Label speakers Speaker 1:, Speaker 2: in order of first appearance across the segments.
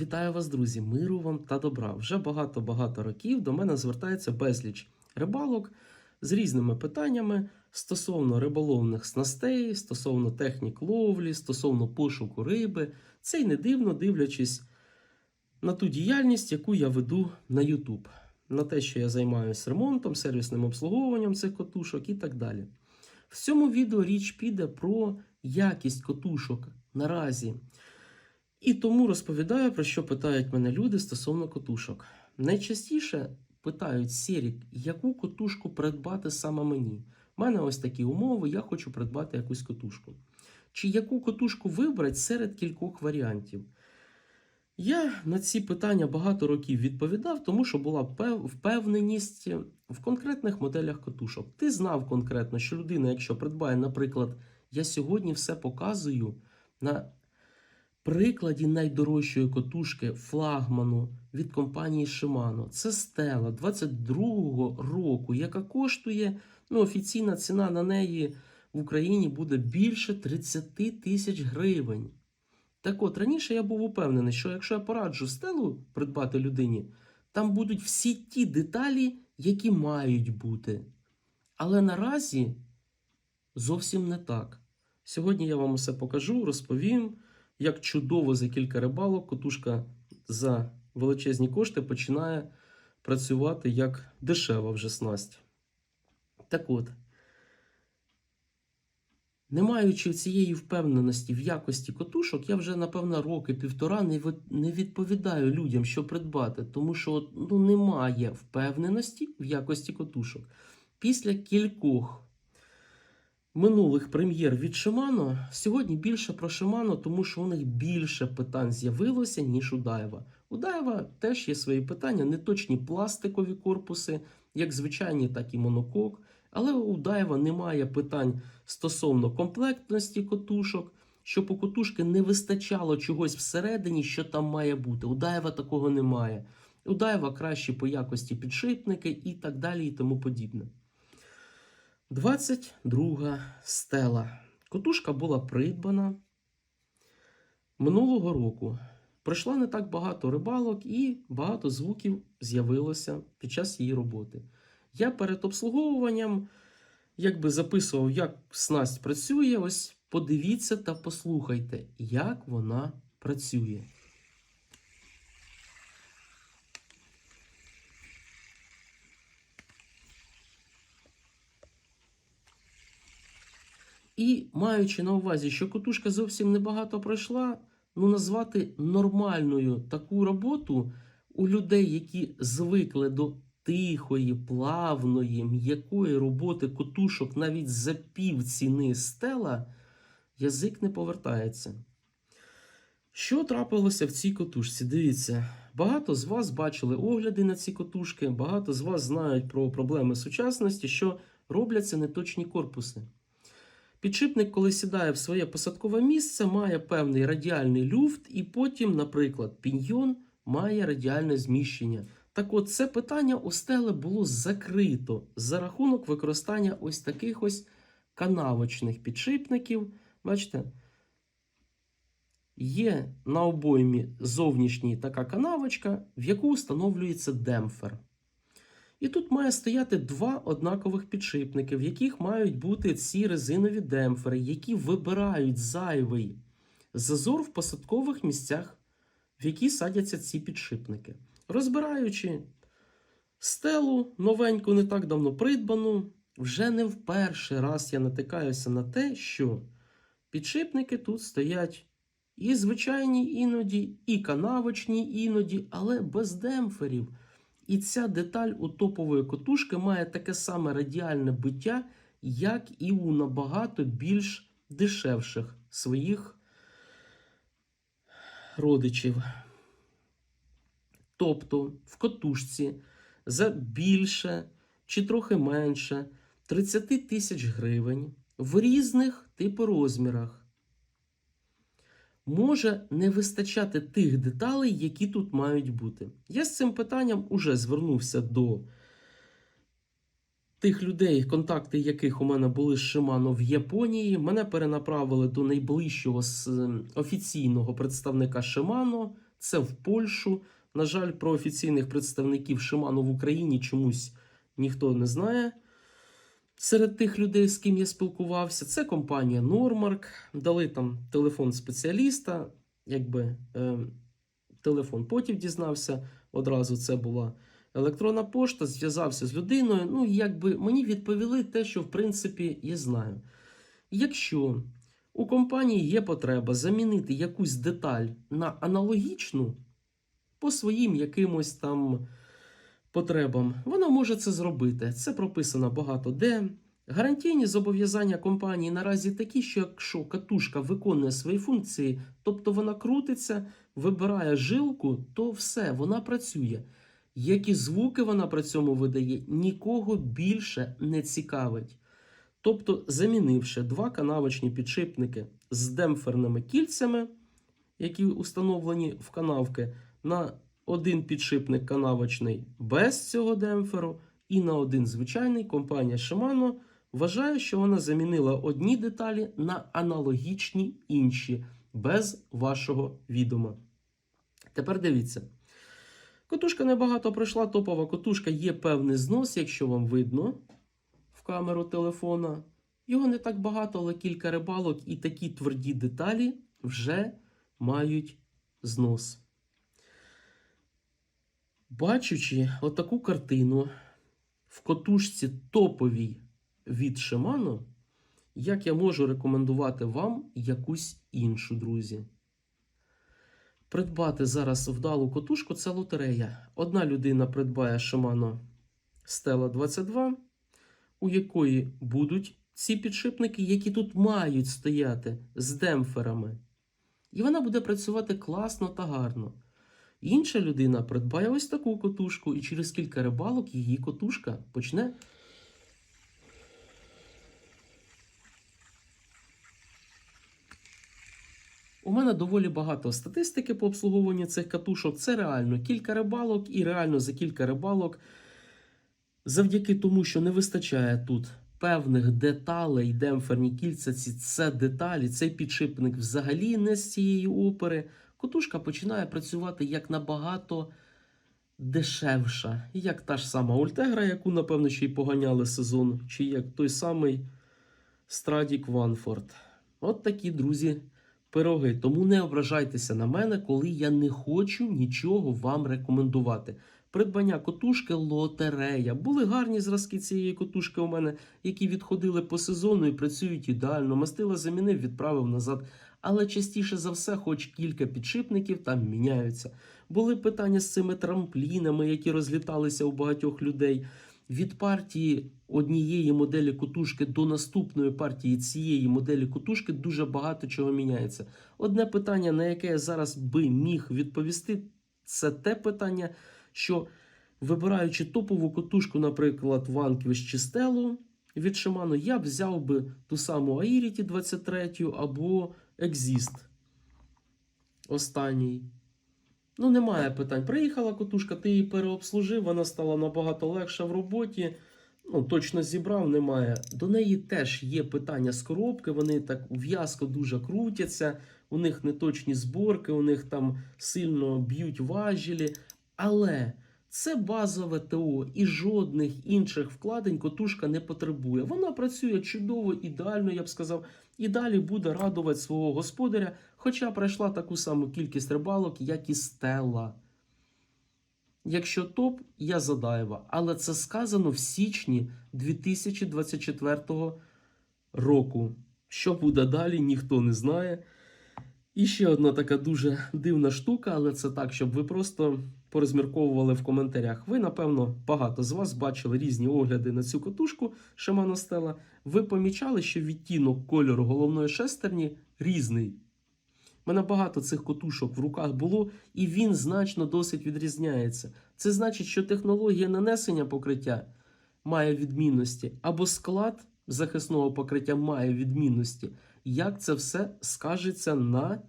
Speaker 1: Вітаю вас, друзі! Миру вам та добра. Вже багато-багато років до мене звертається безліч рибалок з різними питаннями стосовно риболовних снастей, стосовно технік ловлі, стосовно пошуку риби. Це й не дивно, дивлячись на ту діяльність, яку я веду на YouTube, на те, що я займаюся ремонтом, сервісним обслуговуванням цих котушок і так далі. В цьому відео річ піде про якість котушок наразі. І тому розповідаю, про що питають мене люди стосовно котушок. Найчастіше питають Сірік, яку котушку придбати саме мені. У мене ось такі умови, я хочу придбати якусь котушку. Чи яку котушку вибрати серед кількох варіантів? Я на ці питання багато років відповідав, тому що була впевненість в конкретних моделях котушок. Ти знав конкретно, що людина, якщо придбає, наприклад, я сьогодні все показую на прикладі найдорожчої котушки флагману від компанії Shimano. Це Stella 22-го року, яка коштує, ну, офіційна ціна на неї в Україні буде більше 30 тисяч гривень. Так от, раніше я був упевнений, що якщо я пораджу стелу придбати людині, там будуть всі ті деталі, які мають бути. Але наразі зовсім не так. Сьогодні я вам усе покажу, розповім, як чудово за кілька рибалок котушка за величезні кошти починає працювати як дешева вже снасть. Так от, не маючи цієї впевненості в якості котушок, я вже, напевно, роки півтора не, відповідаю людям, що придбати, тому що ну, немає впевненості в якості котушок. Після кількох минулих прем'єр від Shimano, сьогодні більше про Shimano, тому що у них більше питань з'явилося, ніж у Дайва. У Дайва теж є свої питання, неточні пластикові корпуси, як звичайні, так і монокок. Але у Дайва немає питань стосовно комплектності котушок, щоб у котушки не вистачало чогось всередині, що там має бути. У Дайва такого немає. У Дайва кращі по якості підшипники і так далі, і тому подібне. 22 стела. Котушка була придбана минулого року. Пройшло не так багато рибалок і багато звуків з'явилося під час її роботи. Я перед обслуговуванням якби записував, як снасть працює. Ось подивіться та послухайте, як вона працює. І маючи на увазі, що котушка зовсім небагато пройшла, ну назвати нормальною таку роботу у людей, які звикли до тихої, плавної, м'якої роботи котушок навіть за пів ціни стела, язик не повертається. Що трапилося в цій котушці? Дивіться, багато з вас бачили огляди на ці котушки, багато з вас знають про проблеми сучасності, що робляться неточні корпуси. Підшипник, коли сідає в своє посадкове місце, має певний радіальний люфт, і потім, наприклад, піньйон має радіальне зміщення. Так от, це питання у стеле було закрито за рахунок використання ось таких ось канавочних підшипників. Бачите? Є на обоймі зовнішній така канавочка, в яку встановлюється демпфер. І тут має стояти два однакових підшипники, в яких мають бути ці резинові демпфери, які вибирають зайвий зазор в посадкових місцях, в які садяться ці підшипники. Розбираючи стелу новеньку, не так давно придбану, вже не в перший раз я натикаюся на те, що підшипники тут стоять і звичайні іноді, і канавочні іноді, але без демпферів. І ця деталь у топової котушки має таке саме радіальне биття, як і у набагато більш дешевших своїх родичів. Тобто в котушці за більше чи трохи менше 30 тисяч гривень в різних типу розмірах може не вистачати тих деталей, які тут мають бути. Я з цим питанням уже звернувся до тих людей, контакти яких у мене були з Shimano в Японії. Мене перенаправили до найближчого с- офіційного представника Shimano. це в Польщу. На жаль, про офіційних представників Шиману в Україні чомусь ніхто не знає. Серед тих людей, з ким я спілкувався, це компанія Нормарк. Дали там телефон спеціаліста, якби е, телефон потім дізнався. Одразу це була електронна пошта, зв'язався з людиною. Ну, якби мені відповіли те, що в принципі я знаю. Якщо у компанії є потреба замінити якусь деталь на аналогічну по своїм якимось там потребам, вона може це зробити. Це прописано багато де. Гарантійні зобов'язання компанії наразі такі, що якщо катушка виконує свої функції, тобто вона крутиться, вибирає жилку, то все, вона працює. Які звуки вона при цьому видає, нікого більше не цікавить. Тобто, замінивши два канавочні підшипники з демпферними кільцями, які установлені в канавки, на один підшипник канавочний без цього демпферу, і на один звичайний компанія Shimano вважає, що вона замінила одні деталі на аналогічні інші, без вашого відома. Tепер дивіться. Котушка небагато пройшла, топова котушка, є певний знос, якщо вам видно в камеру телефона. Його не так багато, але кілька рибалок і такі тверді деталі вже мають знос. Бачучи отаку картину в котушці топовій від Shimano, як я можу рекомендувати вам якусь іншу, друзі. Придбати зараз вдалу котушку це лотерея. Одна людина придбає Shimano Stella 22, у якої будуть ці підшипники, які тут мають стояти з демпферами. І вона буде працювати класно та гарно. Інша людина придбає ось таку котушку, і через кілька рибалок її котушка почне. У мене доволі багато статистики по обслуговуванню цих катушок. Це реально кілька рибалок, і реально за кілька рибалок, завдяки тому, що не вистачає тут певних деталей, демпферні кільця, ці це деталі, цей підшипник взагалі не з цієї опери. Котушка починає працювати як набагато дешевша, як та ж сама Ультегра, яку, напевно, ще й поганяли сезон, чи як той самий Страдік Ванфорд. От такі, друзі, пироги. Тому не ображайтеся на мене, коли я не хочу нічого вам рекомендувати. Придбання котушки лотерея. Були гарні зразки цієї котушки у мене, які відходили по сезону і працюють ідеально. Мастила замінив, відправив назад. Але частіше за все, хоч кілька підшипників там міняються. Були питання з цими трамплінами, які розліталися у багатьох людей. Від партії однієї моделі котушки до наступної партії цієї моделі котушки дуже багато чого міняється. Одне питання, на яке я зараз би міг відповісти, це те питання, що вибираючи топову котушку, наприклад, Vanquish чи Stella від Shimano, я б взяв би ту саму Airity 23 або Exist. Останній. Ну, немає питань. Приїхала котушка, ти її переобслужив, вона стала набагато легша в роботі. Ну, точно зібрав, немає. До неї теж є питання з коробки, вони так в'язко дуже крутяться, у них неточні зборки, у них там сильно б'ють важілі. Але це базове ТО і жодних інших вкладень котушка не потребує. Вона працює чудово, ідеально, я б сказав, і далі буде радувати свого господаря, хоча пройшла таку саму кількість рибалок, як і Стелла. Якщо топ, я задаєва. Але це сказано в січні 2024 року. Що буде далі, ніхто не знає. І ще одна така дуже дивна штука, але це так, щоб ви просто порозмірковували в коментарях. Ви, напевно, багато з вас бачили різні огляди на цю котушку Shimano Stella. Ви помічали, що відтінок кольору головної шестерні різний. У мене багато цих котушок в руках було, і він значно досить відрізняється. Це значить, що технологія нанесення покриття має відмінності, або склад захисного покриття має відмінності. Як це все скажеться на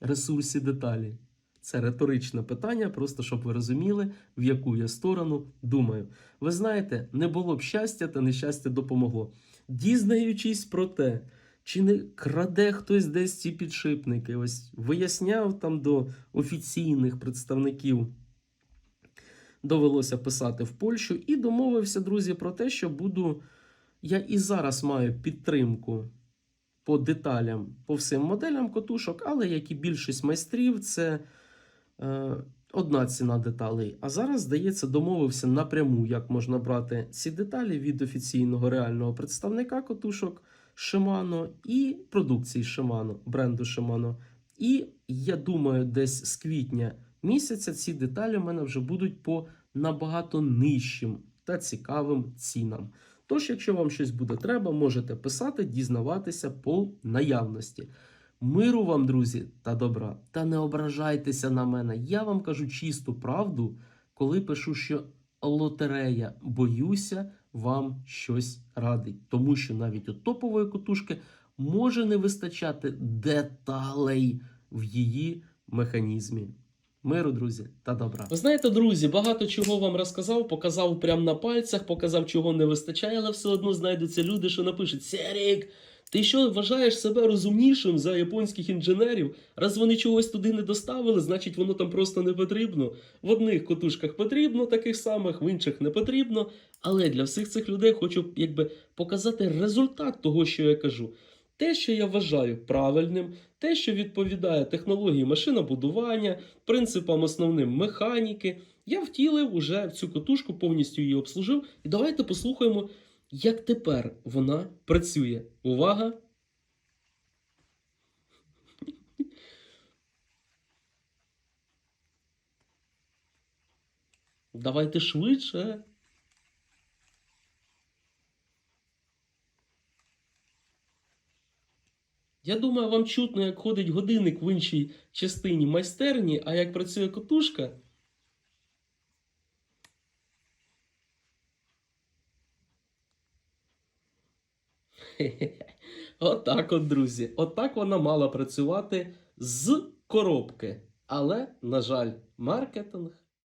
Speaker 1: ресурсі деталі? Це риторичне питання, просто щоб ви розуміли, в яку я сторону думаю. Ви знаєте, не було б щастя, та нещастя допомогло. Дізнаючись про те, чи не краде хтось десь ці підшипники. Ось виясняв там до офіційних представників. Довелося писати в Польщу і домовився, друзі, про те, що буду. Я і зараз маю підтримку по деталям, по всім моделям котушок, але як і більшість майстрів, це одна ціна деталей. А зараз, здається, домовився напряму, як можна брати ці деталі від офіційного реального представника котушок Shimano і продукції Shimano, бренду Shimano. І я думаю, десь з квітня місяця ці деталі в мене вже будуть по набагато нижчим та цікавим цінам. Тож, якщо вам щось буде треба, можете писати, дізнаватися по наявності. Миру вам, друзі, та добра. Та не ображайтеся на мене. Я вам кажу чисту правду, коли пишу, що лотерея боюся вам щось радить. Тому що навіть у топової котушки може не вистачати деталей в її механізмі. Миру, друзі, та добра. Ви знаєте, друзі, багато чого вам розказав, показав прямо на пальцях, показав, чого не вистачає, але все одно знайдуться люди, що напишуть: Серік, ти що вважаєш себе розумнішим за японських інженерів? Раз вони чогось туди не доставили, значить воно там просто не потрібно. В одних котушках потрібно таких самих, в інших не потрібно. Але для всіх цих людей хочу якби показати результат того, що я кажу. Те, що я вважаю правильним, те, що відповідає технології машинобудування, принципам основним механіки, я втілив уже в цю котушку, повністю її обслужив. І давайте послухаємо, як тепер вона працює. Увага! Давайте швидше. Я думаю, вам чутно, як ходить годинник в іншій частині майстерні, а як працює котушка. Отак от, друзі. Отак вона мала працювати з коробки. Але, на жаль, маркетинг